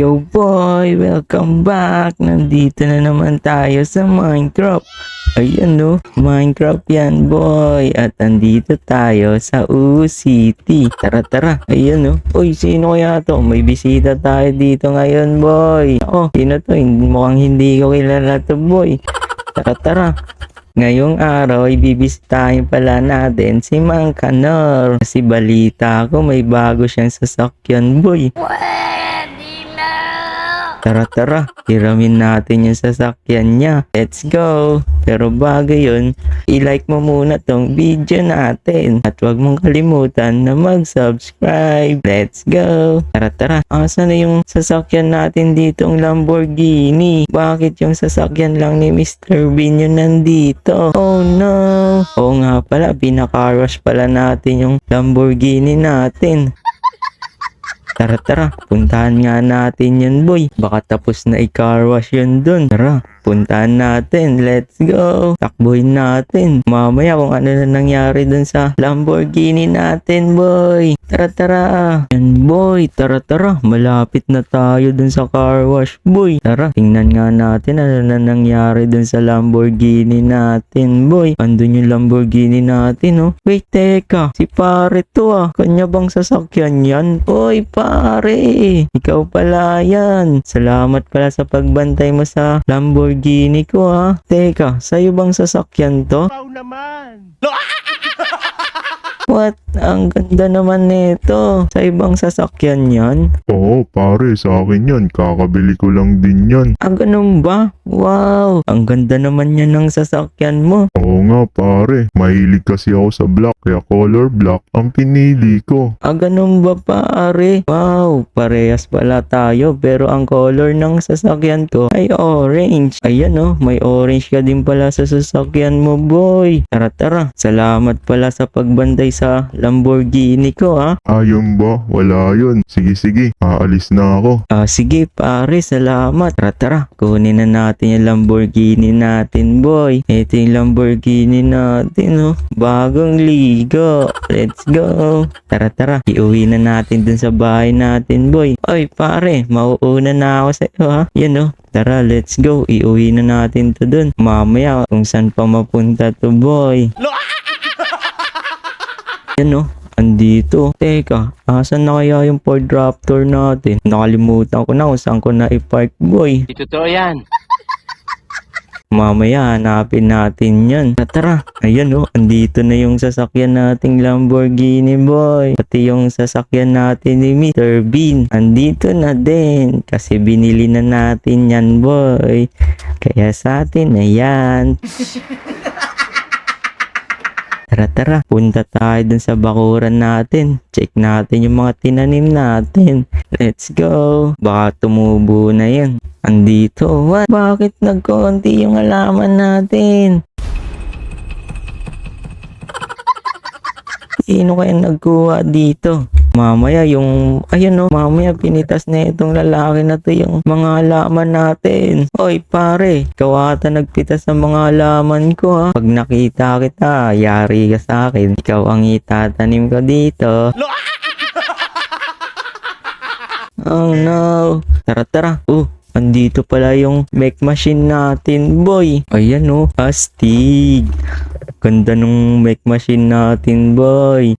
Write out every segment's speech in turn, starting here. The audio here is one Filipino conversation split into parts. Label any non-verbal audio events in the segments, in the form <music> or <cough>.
Yo boy, welcome back! Nandito na naman tayo sa Minecraft. Ayan no, Minecraft yan boy. At andito tayo sa U City. Tara tara, ayan no. Uy, sino kaya to? May bisita tayo dito ngayon boy. Oh, sino to? Mukhang hindi ko kilala to boy. Tara tara. Ngayong araw ay bibisitahin pala natin si Mang Kanor. Kasi balita ko may bago siyang sasakyan boy. Tara tara, hiramin natin yung sasakyan niya. Let's go! Pero bago yun, i-like mo muna tong video natin. At huwag mong kalimutan na mag-subscribe. Let's go! Tara tara, asa na yung sasakyan natin ditong Lamborghini? Bakit yung sasakyan lang ni Mr. Bean yung nandito? Oh no! Oo nga pala, pinaka-rush pala natin yung Lamborghini natin. Tara tara, puntahan nga natin yun boy. Baka tapos na i-car wash yun dun. Tara, puntahan natin. Let's go. Takbuhin natin. Mamaya kung ano na nangyari dun sa Lamborghini natin boy. Tara tara. Yan boy, tara tara. Malapit na tayo dun sa car wash boy. Tara, tingnan nga natin ano na nangyari dun sa Lamborghini natin boy. Andun yung Lamborghini natin oh. Wait, teka. Si pare to ah. Kanya bang sasakyan yan? Oy, pare. Ikaw pala yan. Salamat pala sa pagbantay mo sa Lamborghini ko ha. Teka, sa'yo bang sasakyan to? Wow naman! What? Ang ganda naman nito. Sa ibang sasakyan yan? Oo, pare, sa akin yan. Kakabili ko lang din yan. Ah, ganun ba? Wow! Ang ganda naman yan ng sasakyan mo. Oo nga, pare. Mahilig kasi ako sa black, kaya color black ang pinili ko. Ah, ganun ba pare? Wow, parehas pala tayo pero ang color ng sasakyan ko ay orange. Ayan oh, may orange ka din pala sa sasakyan mo boy. Tara tara, salamat pala sa pagbanday sa Lamborghini ko ha. Ayun ba? Wala yun. Sige, sige. Aalis na ako. Ah, sige pare, salamat. Tara tara, kunin na natin yung Lamborghini natin boy. Ito yung Lamborghini natin oh. Bagong ligo. Let's go. Tara tara, iuwi na natin dun sa bahay natin boy. Oy pare, mauuna na ako sa iyo ha. Yan oh. Tara, let's go. Iuwi na natin to dun. Mamaya kung saan pa mapunta to boy. Yan oh. Andito. Teka, asan na kaya yung Ford Raptor natin? Nakalimutan ko na kung saan ko na i-park boy. Di totoo yan! Mamaya hanapin natin yan. Tara, ayan oh, andito na yung sasakyan nating Lamborghini boy. Pati yung sasakyan natin ni Mr. Bean. Andito na din. Kasi binili na natin yan boy. Kaya sa atin na yan. <laughs> Tara tara, punta tayo dun sa bakuran natin. Check natin yung mga tinanim natin. Let's go. Baka tumubo na yan. Andito, what? Bakit nagkonti yung halaman natin? Sino kaya nagkuha dito? Mamaya yung, ayun no, mamaya pinitas na itong lalaki na to yung mga halaman natin. Hoy pare, ikaw ata nagpitas ng mga halaman ko ha. Pag nakita kita, yari ka sa akin. Ikaw ang itatanim ko dito. Oh no. Tara tara. Oh, andito pala yung make machine natin, boy. Ayan oh, astig. Ganda nung make machine natin, boy.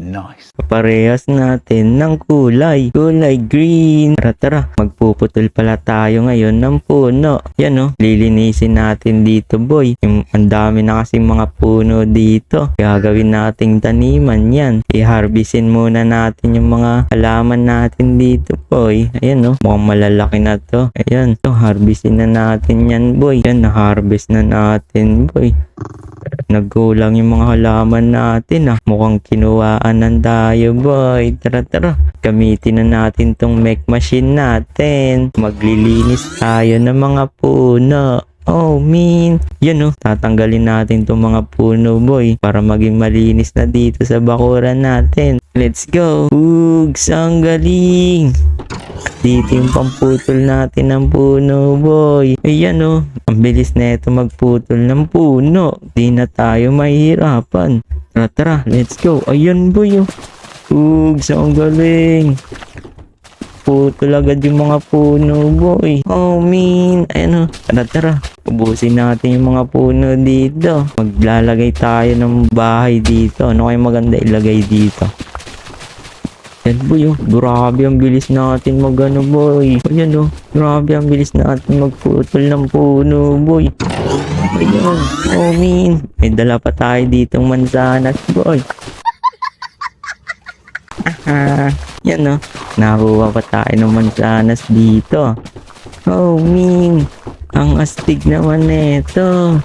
Nice! Parehas natin ng kulay. Kulay green. Tara tara, magpuputol pala tayo ngayon ng puno. Yan oh, lilinisin natin dito boy. Yung ang dami na kasing mga puno dito. Gagawin nating taniman yan. I-harvestin muna natin yung mga halaman natin dito boy. Ayan oh, mukhang malalaki na to. Ayan, to harvestin na natin yan boy. Yan, na-harvest na natin boy. Nagkulang yung mga halaman natin ah. Mukhang kinuhaan ng tayo boy. Tara tara. Gamitin na natin tong make machine natin. Maglilinis tayo ng mga puno. Oh, mean. Yan oh, tatanggalin natin tong mga puno boy para maging malinis na dito sa bakuran natin. Let's go. Hugs, ang galing. Dito yung pamputol natin ng puno, boy. Ayan oh, ang bilis na ito magputol ng puno. Di na tayo mahihirapan. Tara, tara, let's go. Ayan, boy oh. Ugs, ang galing. napuputol agad yung mga puno, boy. Oh, man. Ayun, oh. Tara, tara. Ubusin natin yung mga puno dito. Maglalagay tayo ng bahay dito. Ano kaya maganda ilagay dito? Yan boy, oh. Grabe ang bilis natin mag ano boy. Ayan oh. Grabe ang bilis natin magputol ng puno boy. Ayan. Oh min. May dala pa tayo ditong mansanas boy. Aha. Yan oh. Nakuha pa tayo ng mansanas dito. Oh min. Ang astig naman neto.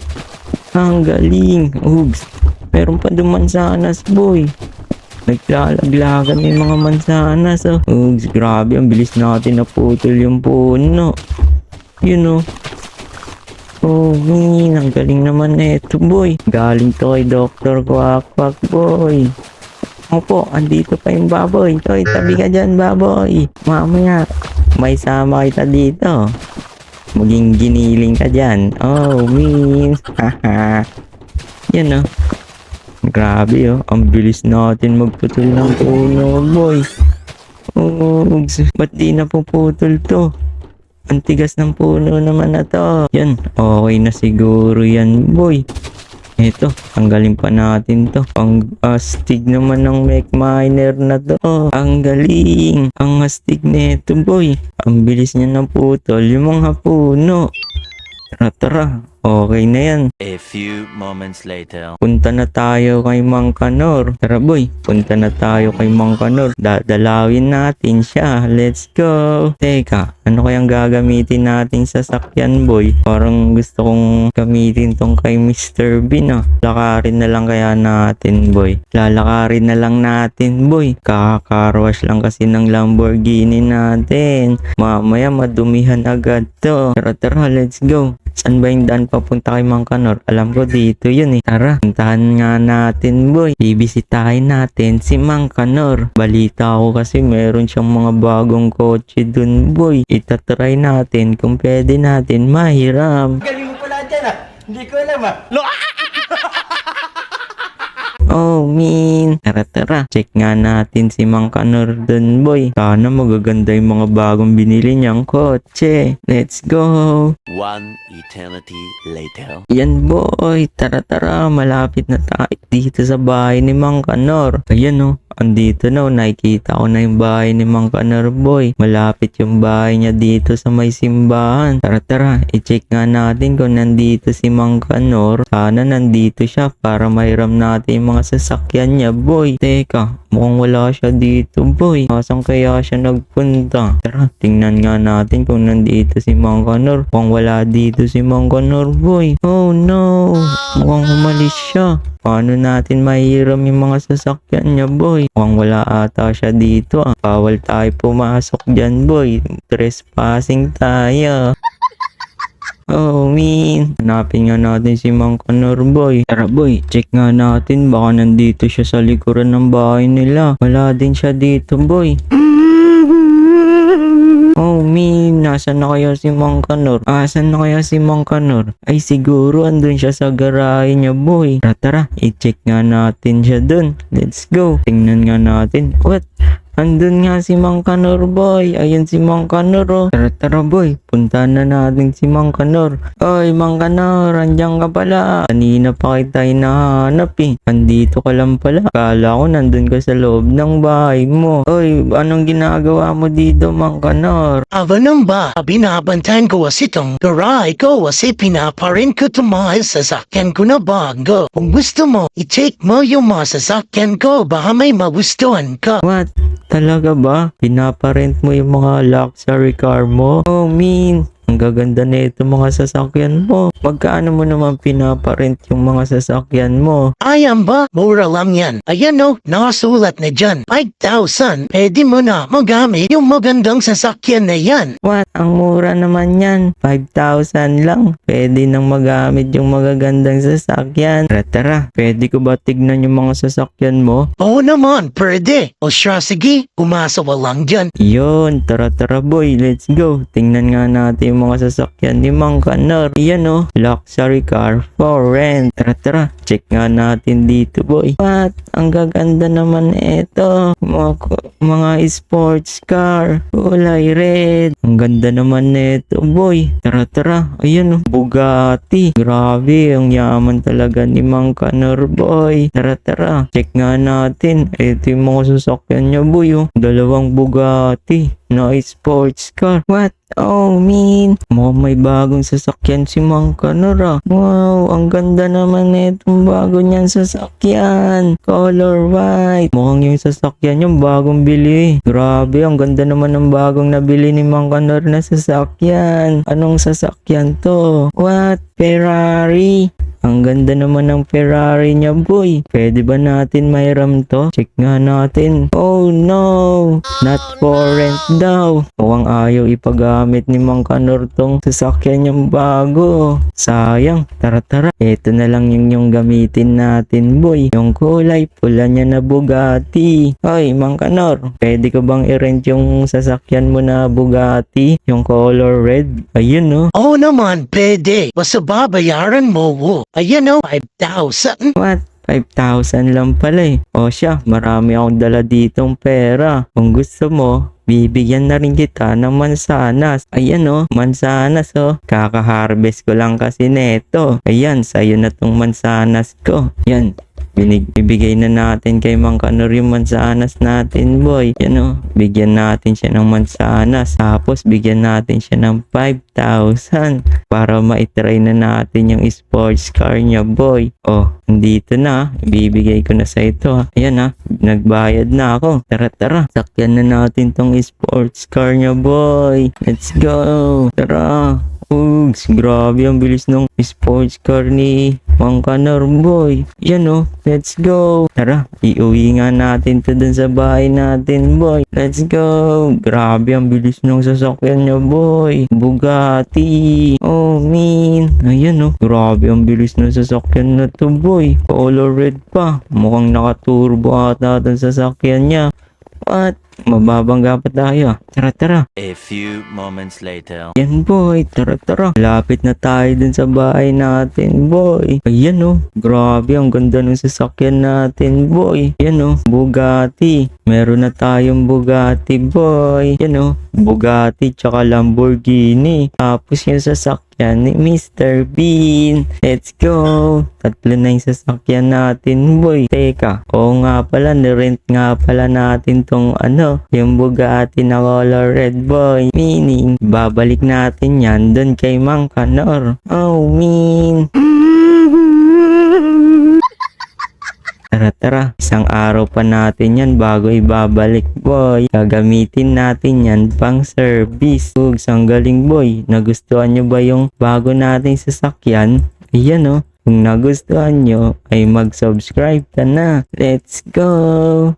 Ang galing. Ugs. Meron pa doon mansanas boy. Naglalaglagan yung mga mansanas. Oh. Grabe. Ang bilis natin naputol yung puno. Yun oh. Oh, min, ang galing naman neto, boy. Galing to kay Dr. Quack Quack, boy. Opo, andito pa yung baboy. Toy, tabi ka dyan, baboy. Mamaya, may sama kita dito. Maging giniling ka dyan. Oh, min. <laughs> Haha. Yan oh. Grabe oh, ang bilis natin magputol ng puno, boy. Oh, ba't di napuputol to? Ang tigas ng puno naman na to. Yan, okay na siguro yan, boy. Ito, tanggalin pa natin to. Ang astig naman ng Mech Miner na to. Oh, ang galing. Ang astig nito, boy. Ang bilis niya naputol yung mga puno. Tara, tara. Okay na yan. A few moments later. Punta na tayo kay Mang Kanor. Tara boy, punta na tayo kay Mang Kanor. Dadalawin natin siya. Let's go. Teka, ano kayang gagamitin nating sasakyan boy? Parang gusto kong gamitin tong kay Mr. Bean ah. Lakarin na lang kaya natin boy. Lalakarin na lang natin boy. Kakakarwash lang kasi ng Lamborghini natin. Mamaya madumihan agad to. Tara tara, let's go. Saan ba yung daan papunta kay Mang Kanor? Alam ko dito yun eh. Tara, puntahan nga natin boy. Bibisitahin natin si Mang Kanor. Balita ko kasi meron siyang mga bagong kotse dun boy. Itatry natin kung pwede natin mahiram. Galing mo pala dyan ah. Hindi ko alam ah. Oh, min. Tara, tara. Check nga natin si Mang Kanor dun, boy. Sana magaganda yung mga bagong binili niyang kotse. Let's go. One eternity later. Yan, boy. Tara, tara. Malapit na tayo dito sa bahay ni Mang Kanor. Ayan, oh. Andito na, oh. nakikita ko na yung bahay ni Mang Kanor, boy. Malapit yung bahay niya dito sa may simbahan. Tara, tara. I-check nga natin kung nandito si Mang Kanor. Sana nandito siya para mahiram natin yung mga sasakyan niya, boy. Teka, mukhang wala siya dito, boy. Asan kaya siya nagpunta? Tara, tingnan nga natin kung nandito si Mang Kanor. Mukhang wala dito si Mang Kanor, boy. Oh no, mukhang umalis siya. Paano natin mahiram yung mga sasakyan niya, boy? Mukhang wala ata siya dito, ah. Bawal tayo pumasok dyan, boy. Trespassing tayo. Oh, min. Hanapin nga natin si Mang Kanor, boy. Tara, boy. Check nga natin. Baka nandito siya sa likuran ng bahay nila. Wala din siya dito, boy. Oh, min. Nasaan na kaya si Mang Kanor? Asan na kaya si Mang Kanor? Ay, siguro andun siya sa garahe niya, boy. Tara, tara. I-check nga natin siya dun. Let's go. Tingnan nga natin. What? Andun nga si Mang Kanor, boy. Ayun si Mang Kanor, oh. Tara, tara, boy. Puntahan na natin si Mang Kanor. Oy, Mang Kanor, andyan ka pala. Kanina pa kita hinahanap, eh. Andito ka lang pala. Kala ko nandun ka sa loob ng bahay mo. Oy, anong ginagawa mo dito, Mang Kanor? Aba nang ba, binabantayan ko was itong garay ko was ipinaparin ko tumahay sa sasakyan ko na bago. Kung gusto mo, i-take mo yung mga sasakyan ko, baka may magustuhan ka. What? Talaga ba? Pinaparent mo yung mga luxury car mo? Oh, mean. Ang gaganda na ito mga sasakyan mo. Magkano mo naman pinaparent yung mga sasakyan mo? Ayan ba? Mura lang yan. Ayan o, nakasulat na dyan. 5,000. Pwede mo na magamit yung magandang sasakyan na yan. What? Ang mura naman yan. 5,000 lang. Pwede nang magamit yung magagandang sasakyan. Tara, tara. Pwede ko ba tignan yung mga sasakyan mo? Oo naman, pwede. O siya, sige, pumasok ka lang dyan. Yun, tara tara boy, let's go. Tingnan nga natin yung mga sasakyan ni Mang Kanor. Yan oh, luxury car for rent. Tara tara, check nga natin dito boy. What? Ang gaganda naman ito. Mga, mga sports car. Kulay red. Ang ganda naman nito boy. Tara tara, ayan oh, Bugatti. Grabe, ang yaman talaga ni Mang Kanor boy. Tara tara, check nga natin. Ito yung mga sasakyan niya boy oh. Dalawang Bugatti na sports car. What? Oh, mean. Mukhang may bagong sasakyan si Mang Kanor ah. Wow, ang ganda naman itong bago niyang sasakyan. Color white. Mukhang yung sasakyan yung bagong bili. Grabe, ang ganda naman ng bagong nabili ni Mang Kanor na sasakyan. Anong sasakyan to? What? Ferrari. Ang ganda naman ng Ferrari niya, boy. Pwede ba natin mayram to? Check nga natin. Oh no! Not for rent daw. Mukhang ayaw ipagamit ni Mang Kanor tong sasakyan niyang bago. Sayang. Tara tara. Ito na lang yung yung gamitin natin, boy. Yung kulay pula niya na Bugatti. Hoy, Mang Kanor. Pwede ko bang i-rent yung sasakyan mo na Bugatti? Yung color red? Ayun, oh. Oo naman, pwede. Basta babayaran mo, wo. Ayan o, 5,000. What? 5,000 lang pala eh. O siya, marami akong dala ditong pera. Kung gusto mo, bibigyan na rin kita ng mansanas. Ayan o, mansanas o. Kaka-harvest ko lang kasi neto. Ayan, sa'yo na tong mansanas ko. Yan, binig bibigay na natin kay Mang Kanor yung mansanas natin, boy. Yan o, bigyan natin siya ng mansanas. Tapos, bigyan natin siya ng 5,000 para maitry na natin yung sports car niya, boy. Oh, dito na. Ibibigay ko na sa ito. ha. Ayan ha, nagbayad na ako. Tara, tara. Sakyan na natin tong sports car niya, boy. Let's go. Tara. Ugs, grabe ang bilis ng sports car ni Mang boy. Yan oh, let's go. Tara, iuwi nga natin to dun sa bahay natin, boy. Let's go. Grabe ang bilis ng sasakyan niya, boy. Bugatti. Oh, mean. Ayan oh, grabe ang bilis ng sasakyan na to, boy. Color red pa. Mukhang nakaturbo ata itong sasakyan niya. What? Mababangga pa tayo. Tara, tara. A few moments later. Yan boy, tara tara. Lapit na tayo dun sa bahay natin boy. Ayan oh, grabe ang ganda ng sasakyan natin boy. Yan oh, Bugatti. Meron na tayong Bugatti boy. Yan oh, Bugatti tsaka Lamborghini. Tapos yung sasakyan ni Mr. Bean. Let's go. Tatlo na yung sasakyan natin boy. Teka, oo nga pala, nirent nga pala natin tong ano, yung Bugatti na color red boy. Meaning, babalik natin yan dun kay Mang Kanor. Oh, mean. Tara tara, isang araw pa natin yan bago ibabalik boy. Gagamitin natin yan pang service. Ugs, ang galing boy. Nagustuhan nyo ba yung bago nating sasakyan? Ayan oh. Kung nagustuhan nyo, ay mag-subscribe ka na. Let's go!